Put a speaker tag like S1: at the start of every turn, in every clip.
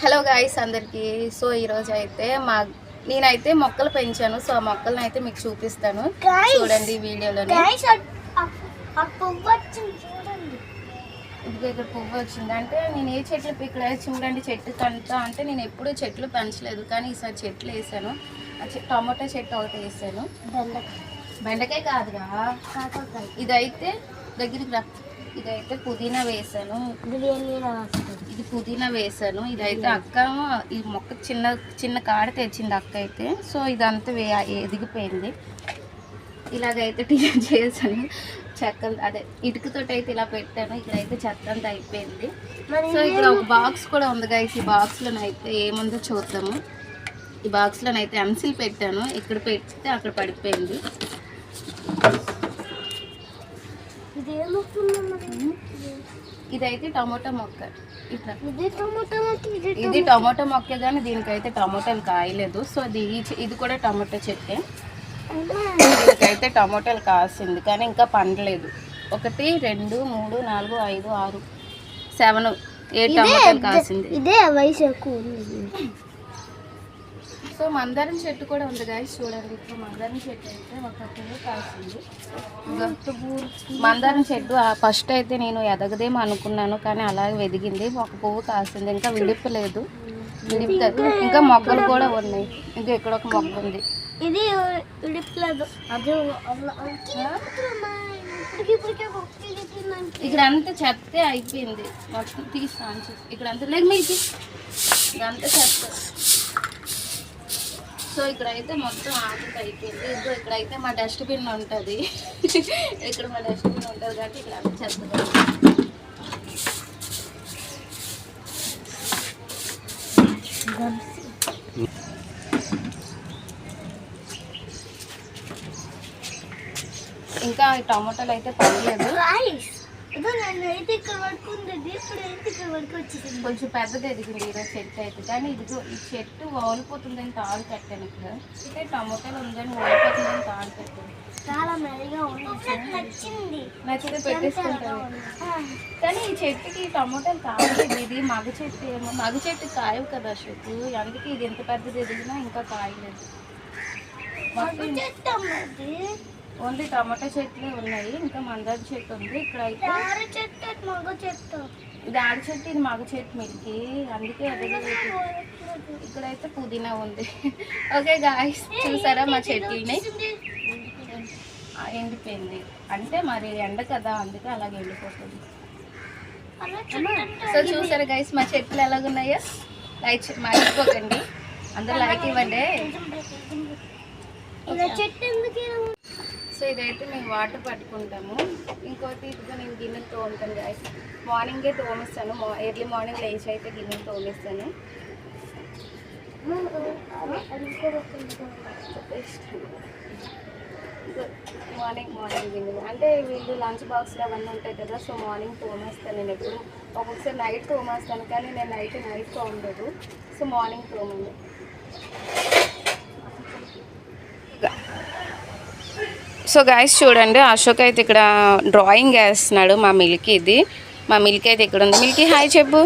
S1: Hello guys అందరికీ. So ఈరోజు అయితే మా నేనైతే మొక్కలు పెంచాను. సో ఆ మొక్కలను అయితే మీకు చూపిస్తాను. చూడండి
S2: చూడండి.
S1: ఇదిగో ఇక్కడ పువ్వు వచ్చింది. అంటే నేను ఏ చెట్లు ఇక్కడ చూడండి చెట్టు కంతా. అంటే నేను ఎప్పుడూ చెట్లు పెంచలేదు. కానీ ఈసారి చెట్లు వేసాను. టమాటా చెట్టు ఒకటి వేసాను.
S2: బెండకాయ.
S1: బెండకాయ కాదుగా.
S2: కాకరకాయ.
S1: ఇదైతే దగ్గరికి రా ఇదైతే పుదీనా వేసాను. ఇది పుదీనా వేసాను. ఇదైతే అక్క ఈ మొక్క చిన్న చిన్న కాడ తెచ్చింది అక్క అయితే సో ఇదంతా వే ఎదిగిపోయింది. ఇలాగైతే టీ చేశాను. చెక్క అదే ఇటుకతోటి అయితే ఇలా పెట్టాను. ఇక్కడైతే చెత్త అంతా అయిపోయింది. సో ఇక్కడ ఒక బాక్స్ కూడా ఉంది గైస్ ఈ బాక్స్లో అయితే ఏముందో చూద్దాము. ఈ బాక్స్లో అయితే ఎంసిల్ పెట్టాను. ఇక్కడ పెడితే అక్కడ పడిపోయింది
S2: ఇది ఏమవుతుందో మరి
S1: ఇదైతే టమోటా మొక్క. ఇట్లా.
S2: ఇది టమాటా మొక్క, ఇది
S1: ఇది టమాటా మొక్క కానీ దీనికైతే టమోటాలు కాయలేదు. సో ఇది కూడా టమాటా చెట్టే. దీనికైతే టమోటాలు కాసింది కానీ ఇంకా పండలేదు. ఒకటి రెండు మూడు నాలుగు ఐదు ఆరు సెవెన్ ఏ టమోటాలు కాసింది.
S2: ఇదే వయసు ఎక్కువ
S1: సో మందారం చెట్టు కూడా ఉంది గాయస్ చూడండి. ఇప్పుడు మందారం చెట్టు అయితే ఒక పువ్వు కాసింది. ఇదిగో మందారం చెట్టు ఫస్ట్ అయితే నేను ఎదగదేమో అనుకున్నాను కానీ అలాగే వెదిగింది. ఒక పువ్వు కాసింది ఇంకా విడిపలేదు విడిపుతుంది ఇంకా మొగ్గలు కూడా ఉన్నాయి. ఇంకా ఇక్కడ ఒక మొగ్గ ఉంది.
S2: ఇది
S1: ఇక్కడ అంతా చెత్తే అయిపోయింది. మొత్తం తీస్తాను. ఇక్కడ అంతా లేదు మీకు ఇదంతా చెత్త. సో ఇక్కడైతే మొత్తం ఆకులు అయిపోయింది. ఇదిగో ఇక్కడైతే మా డస్ట్బిన్ ఉంటుంది. ఇక్కడ మా డస్ట్బిన్ ఉంటుంది కాబట్టి ఇక్కడ అంతా చెత్త ఇంకా ఈ టమాటాలు అయితే పడలేదు. కొంచెం పెద్దది ఎదిగింది ఈరోజు చెట్టు అయితే. కానీ ఇదిగో ఈ చెట్టు వాలిపోతుందని తాడు కట్టాను ఇక్కడ. అయితే టమోటాలు ఉందని వాలిపోతుందని తాడు కట్టాను.
S2: చాలా మెల్లగా ఉంది. నచ్చింది.
S1: నచ్చితే పెట్టేసుకుంటాను. కానీ ఈ చెట్టుకి టమోటాలు కాయలేదు ఇది మగ చెట్టు ఏమో. మగ చెట్టు కాయవు కదా అశోక్. అందుకే ఇది ఎంత పెద్దది ఎదిగినా ఇంకా కాయలేదు. మొత్తం ఓన్లీ టమాటా చెట్లే ఉన్నాయి ఇంకా మందార చెట్టు ఉంది. ఇక్కడ అయితే
S2: చెట్టు మగ చెట్టు.
S1: ఇది ఆడ చెట్టు ఇది మగ చెట్టు మిల్కి అందుకే ఎదగలేదు ఇక్కడైతే పుదీనా ఉంది. ఓకే గాయస్ చూసారా మా చెట్లని ఎండిపోయింది. అంటే మరి ఎండ కదా అందుకే అలాగే ఎండిపోతుంది. సో చూసారా గైస్ మా చెట్లు ఎలాగున్నాయో? లైక్ మర్చిపోకండి. అందరూ లైక్ ఇవ్వండి.
S2: చెట్టు?
S1: సో ఇదైతే మేము వాటర్ పట్టుకుంటాము. ఇంకోటి ఇదిగో నేను గిన్నెలు తోముతాను గాయస్ మార్నింగే తోమిస్తాను. ఎర్లీ మార్నింగ్ లేచి అయితే గిన్నెలు తోమిస్తాను. మార్నింగ్ మార్నింగ్ గిన్నెలు అంటే వీళ్ళు లంచ్ బాక్స్లు అవన్నీ ఉంటాయి కదా సో మార్నింగ్ తోమేస్తాను నేను ఎప్పుడు. ఒక్కొక్కసారి నైట్ తోమేస్తాను కానీ నేను నైట్ నైట్ తోమలేదు. సో మార్నింగ్ తోమండి సో గాయస్ చూడండి అశోక్ అయితే ఇక్కడ డ్రాయింగ్ వేస్తున్నాడు మా మిల్కీ ఇది మా మిల్కీ అయితే ఇక్కడ ఉంది. మిల్కీ హాయ్ చెప్పు.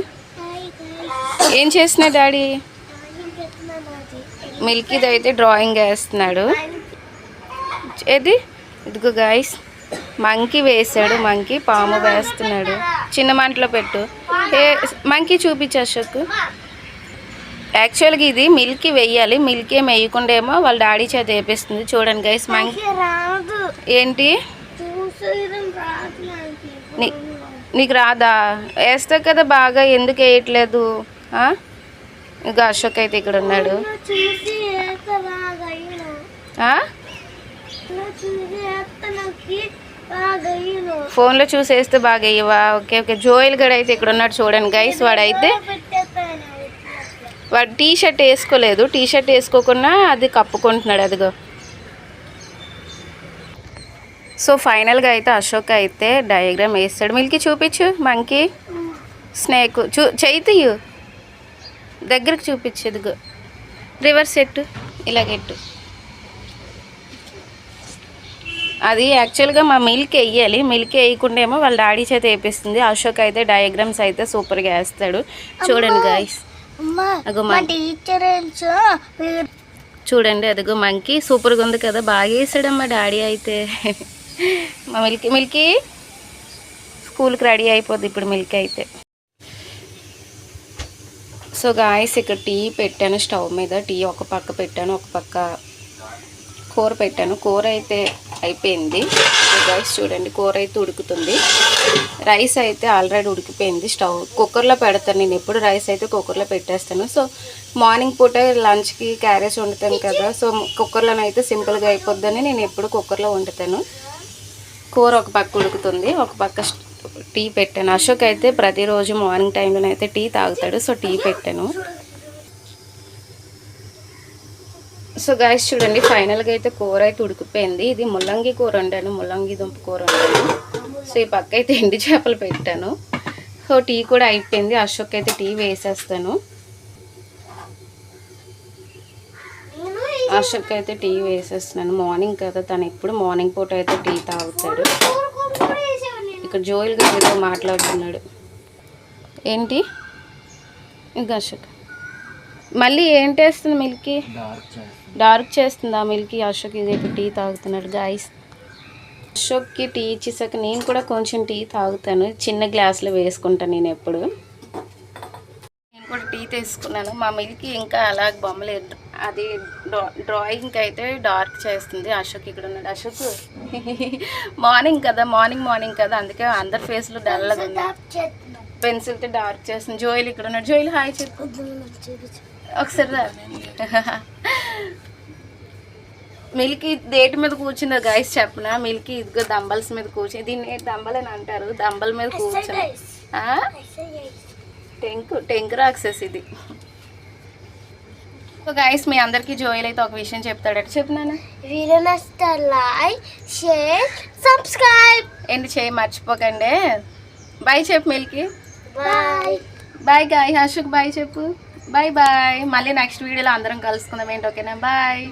S1: ఏం చేస్తున్నా డాడీ? మిల్కీది అయితే డ్రాయింగ్ వేస్తున్నాడు. ఏది? ఇదిగో గాయస్ మంకీ వేసాడు మంకీ పాము వేస్తున్నాడు. చిన్న మంటలో పెట్టు. ఏ మంకీ చూపించు అశోక్. యాక్చువల్గా ఇది మిల్కీ వేయాలి. మిల్కీ ఏం వేయకుండా ఏమో వాళ్ళ డాడీ చేత వేపిస్తుంది. చూడండి గైస్ మంకీ ఏంటి? నీ- నీకు రాదా? వేస్తావు కదా బాగా ఎందుకు వేయట్లేదు? ఇంకా అశోక్ అయితే ఇక్కడ ఉన్నాడు.
S2: ఫోన్లో చూసి వేస్తే బాగా అయ్యిన.
S1: ఫోన్లో చూసేస్తే బాగా వేయవా? Okay okay. జోయల్ గడ్ అయితే ఇక్కడ ఉన్నాడు చూడండి. గైస్ వాడైతే వాడు టీ షర్ట్ వేసుకోలేదు. టీ షర్ట్ వేసుకోకుండా అది కప్పుకుంటున్నాడు అదిగో. సో ఫైనల్గా అయితే అశోక్ అయితే డయాగ్రామ్ వేస్తాడు. మిల్కి చూపించు మంకీ. స్నేక్ చూ చైతీయు దగ్గరకు చూపించు ఇదిగో. రివర్స్ ఎట్టు ఇలాగెట్టు అది యాక్చువల్గా మా మిల్క్ వేయాలి. మిల్క్ వేయకుండా ఏమో వాళ్ళ డాడీ చేత వేపిస్తుంది. అశోక్ అయితే డయాగ్రామ్స్ అయితే సూపర్గా వేస్తాడు. చూడండి గాయస్ చూడండి అదిగో మంకీ. సూపర్గా ఉంది కదా. బాగా వేసాడమ్మా డాడీ అయితే. మా మిల్కీ మిల్కీ స్కూల్కి రెడీ అయిపోద్ది ఇప్పుడు మిల్కీ అయితే. సో గాయస్ ఇక్కడ టీ పెట్టాను స్టవ్ మీద టీ ఒక పక్క పెట్టాను ఒక పక్క కూర పెట్టాను. కూర అయితే అయిపోయింది. గాయస్ చూడండి కూర అయితే ఉడుకుతుంది. రైస్ అయితే ఆల్రెడీ ఉడికిపోయింది. స్టవ్ కుక్కర్లో పెడతాను నేను ఎప్పుడు రైస్ అయితే కుక్కర్లో పెట్టేస్తాను. సో మార్నింగ్ పూట లంచ్కి క్యారేజ్ వండుతాను కదా సో కుక్కర్లోనైతే సింపుల్గా అయిపోద్దని నేను ఎప్పుడు కుక్కర్లో వండుతాను. కూర ఒక పక్క ఉడుకుతుంది ఒక పక్క టీ పెట్టాను. అశోక్ అయితే ప్రతిరోజు మార్నింగ్ టైంలో అయితే టీ తాగుతాడు సో టీ పెట్టాను. సో గాయస్ చూడండి ఫైనల్గా అయితే కూర అయితే ఉడికిపోయింది. ఇది ముల్లంగి కూర వండాను ముల్లంగి దుంప కూర వండాను. సో ఈ పక్క అయితే ఎండి చేపలు పెట్టాను. సో టీ కూడా అయిపోయింది. అశోక్ అయితే టీ వేసేస్తాను. అశోక్ అయితే టీ వేసేస్తున్నాను. మార్నింగ్ కదా తను ఎప్పుడు మార్నింగ్ పూట అయితే టీ తాగుతాడు. ఇక్కడ జోయిల్ గారితో మాట్లాడుతున్నాడు. ఏంటి? ఇంకా అశోక్ మళ్ళీ ఏంటి వేస్తుంది మిల్కీ? డార్క్ చేస్తుందా. మిల్కీ? అశోక్ ఇది ఇప్పుడు టీ తాగుతున్నాడు. గాయస్ అశోక్కి టీ ఇచ్చేసాక నేను కూడా కొంచెం టీ తాగుతాను. చిన్న గ్లాసులో వేసుకుంటాను నేను ఎప్పుడు. నేను కూడా టీ తీసుకున్నాను. మా మిల్కీ ఇంకా అలా బొమ్మలు అది డ్రా- డ్రాయింగ్ అయితే డార్క్ చేస్తుంది. అశోక్ ఇక్కడ ఉన్నాడు. అశోక్ మార్నింగ్ కదా మార్నింగ్ మార్నింగ్ కదా. అందుకే అందరి ఫేస్లో డల్గా ఉంది పెన్సిల్తో డార్క్ చేస్తుంది. జోయిల్ ఇక్కడ ఉన్నాడు. జోయిల్ హాయ్ చెప్పు. ఒకసారి రా. మిల్కీ దేటి మీద కూర్చుందో గైస్ చెప్పిన? మిల్కీ ఇదిగో దంబల్స్ మీద కూర్చుని దీన్ని దంబల్ అని అంటారు? దంబల్ మీద కూర్చుని. టెంక్ టెంక్ రాక్సెస్ ఇది సో గైస్ మీ అందరికీ జోయిల్ అయితే ఒక విషయం చెప్తాడట. చెప్పినాను
S2: వీడియో నచ్చితే లైక్ షేర్ సబ్స్క్రైబ్.
S1: ఏంటి చేయి మర్చిపోకండి. బాయ్ చెప్పు milky.
S2: Bye
S1: bye guy Ashok bye చెప్పు. బాయ్ బాయ్ మళ్ళీ నెక్స్ట్ వీడియోలో అందరం కలుసుకుందాం. ఏంటి ఓకేనా
S2: బాయ్